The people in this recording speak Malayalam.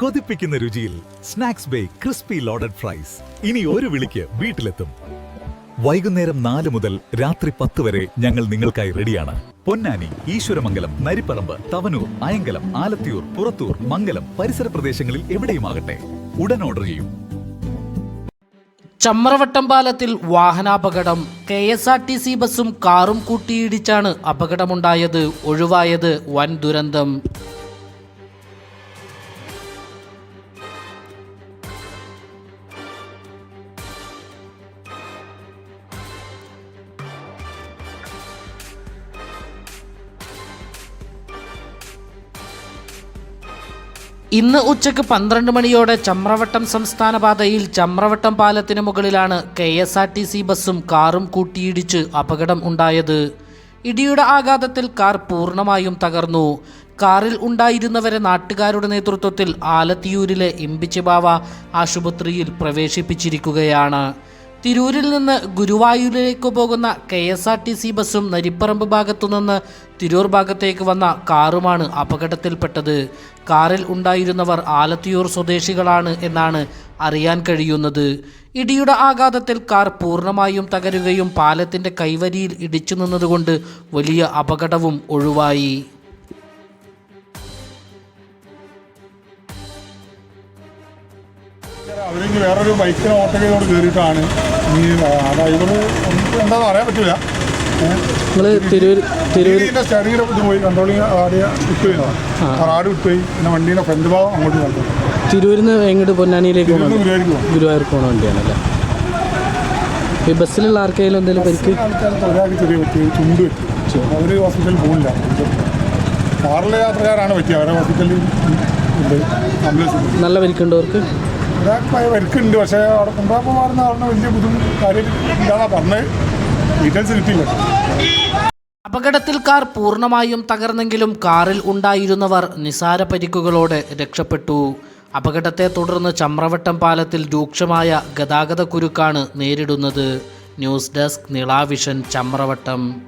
കൊതിപ്പിക്കുന്ന രുചിയിൽ snacks bay crispy loaded fries. ഇനി ഒരു വിളിക്ക് വീട്ടിലെത്തും. വൈകുന്നേരം നാല് മുതൽ രാത്രി പത്ത് വരെ ഞങ്ങൾ നിങ്ങൾക്കായി റെഡിയാണ്. പൊന്നാനി ഈശ്വരമംഗലം നരിപ്പറമ്പ് തവനൂർ അയങ്കലം ആലത്തിയൂർ പുറത്തൂർ മംഗലം പരിസര പ്രദേശങ്ങളിൽ എവിടെയുമാകട്ടെ. ഉടൻ ഓർഡർ ചെയ്യും. ചമ്രവട്ടം പാലത്തിൽ വാഹനാപകടം. K S R T C ബസ്സും കാറും കൂട്ടിയിടിച്ചാണ് അപകടമുണ്ടായത്. ഒഴിവായത് വൻ ദുരന്തം. ഇന്ന് ഉച്ചയ്ക്ക് പന്ത്രണ്ട് മണിയോടെ ചമ്രവട്ടം സംസ്ഥാന പാതയിൽ ചമ്രവട്ടം പാലത്തിന് മുകളിലാണ് K S R T C ബസ്സും കാറും കൂട്ടിയിടിച്ച് അപകടം ഉണ്ടായത്. ഇടിയുടെ ആഘാതത്തിൽ കാർ പൂർണമായും തകർന്നു. കാറിൽ ഉണ്ടായിരുന്നവരെ നാട്ടുകാരുടെ നേതൃത്വത്തിൽ ആലത്തിയൂരിലെ ഇമ്പിച്ചിബാവ ആശുപത്രിയിൽ പ്രവേശിപ്പിച്ചിരിക്കുകയാണ്. തിരൂരിൽ നിന്ന് ഗുരുവായൂരിലേക്ക് പോകുന്ന K S R T C ബസ്സും നരിപ്പറമ്പ് ഭാഗത്തുനിന്ന് തിരൂർ ഭാഗത്തേക്ക് വന്ന കാറുമാണ് അപകടത്തിൽപ്പെട്ടത്. കാറിൽ ഉണ്ടായിരുന്നവർ ആലത്തിയൂർ സ്വദേശികളാണ് എന്നാണ് അറിയാൻ കഴിയുന്നത്. ഇടിയുടെ ആഘാതത്തിൽ കാർ പൂർണമായും തകരുകയും പാലത്തിന്റെ കൈവരിയിൽ ഇടിച്ചു നിന്നതുകൊണ്ട് വലിയ അപകടവും ഒഴിവായി. അവരെങ്കിൽ വേറൊരു ബൈക്കിന് ഓട്ടോയിലോട് കയറിയിട്ടാണ് ഈ അതായത് എന്താണെന്ന് പറ്റില്ല നിങ്ങൾ തിരൂർ തിരൂർ ഇതിന്റെ സ്റ്റഡിയുടെ ഇത് പോയി കൺട്രോളിങ് ആദ്യം വിട്ടുപോയതാണ് ആ. റാഡ് വിട്ടുപോയി പിന്നെ വണ്ടീന്റെ ഫ്രണ്ട് ഭാഗം അങ്ങോട്ട് കണ്ടു തിരൂരിൽ നിന്ന് എങ്ങോട്ട് പൊന്നാനിയിലേക്ക് പോകണം? ഗുരുവായൂർക്ക് പോകും പോകണ വണ്ടിയാണല്ലേ? ഈ ബസ്സിലുള്ള ആർക്കെങ്കിലും എന്തെങ്കിലും പരിക്ക്? ഒരാൾക്ക് ചെറിയ പറ്റി ചുണ്ട് പറ്റി. അവർ ഹോസ്പിറ്റലിൽ പോകില്ല കാറിലെ യാത്രക്കാരാണ് പറ്റിയത് അവരെ ഹോസ്പിറ്റലിൽ ഉണ്ട്. ആംബുലൻസ് നല്ല പരിക്കുണ്ടവർക്ക് ഒരാൾക്ക് ഭയ- വരക്കുണ്ട്. പക്ഷേ അവിടെ കൊണ്ടുപോകാൻ മാറുന്ന പറഞ്ഞ വലിയ ബുദ്ധിമുട്ട് കാര്യം ഇല്ലാന്നാ പറഞ്ഞത്. ഡീറ്റെയിൽസ് കിട്ടിയില്ല അപകടത്തിൽ കാർ പൂർണമായും തകർന്നെങ്കിലും കാറിൽ ഉണ്ടായിരുന്നവർ നിസാര പരിക്കുകളോടെ രക്ഷപ്പെട്ടു. അപകടത്തെ തുടർന്ന് ചമ്രവട്ടം പാലത്തിൽ രൂക്ഷമായ ഗതാഗത കുരുക്കാണ് നേരിടുന്നത്. News desk Nila vision Chamravattam.